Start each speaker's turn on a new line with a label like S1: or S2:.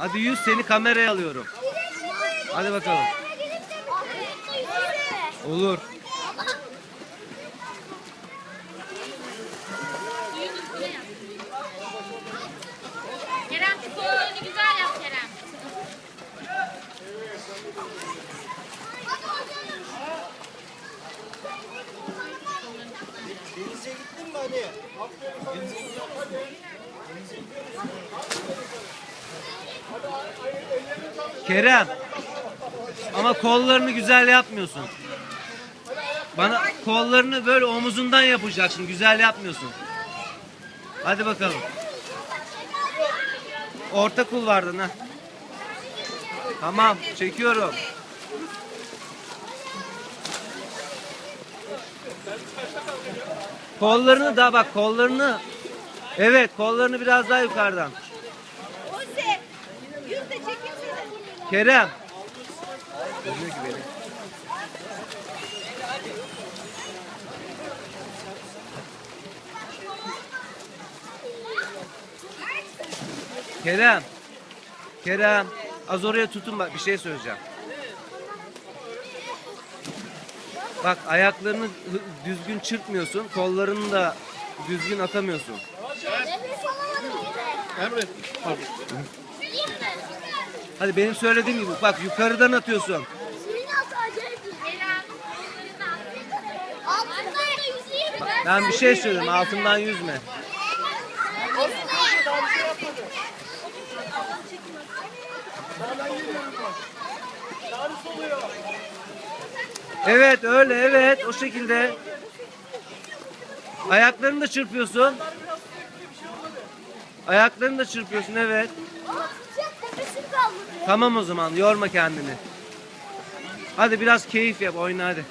S1: Hadi yüz seni kameraya alıyorum. Hadi bakalım. Olur.
S2: Kerem şu kollarını güzel yap Kerem.
S3: Denize gittin mi Ali?
S1: Kerem. Ama kollarını güzel yapmıyorsun. Bana kollarını böyle omuzundan yapacaksın. Güzel yapmıyorsun. Hadi bakalım. Orta kulvardan ha. Tamam, çekiyorum. Kollarını da bak kollarını. Evet, kollarını biraz daha yukarıdan. Kerem. Görmüyor ki beni. Kerem. Kerem. Az oraya tutun bak bir şey söyleyeceğim. Bak ayaklarını düzgün çırpmıyorsun. Kollarını da düzgün atamıyorsun.
S4: Nefes alamadım
S1: Hadi benim söylediğim gibi bak yukarıdan atıyorsun. Ben bir şey söyleyeyim altından yüzme. Evet öyle evet o şekilde. Ayaklarını da çırpıyorsun. Ayaklarını da çırpıyorsun evet. Tamam o zaman yorma kendini. Hadi biraz keyif yap oyna hadi.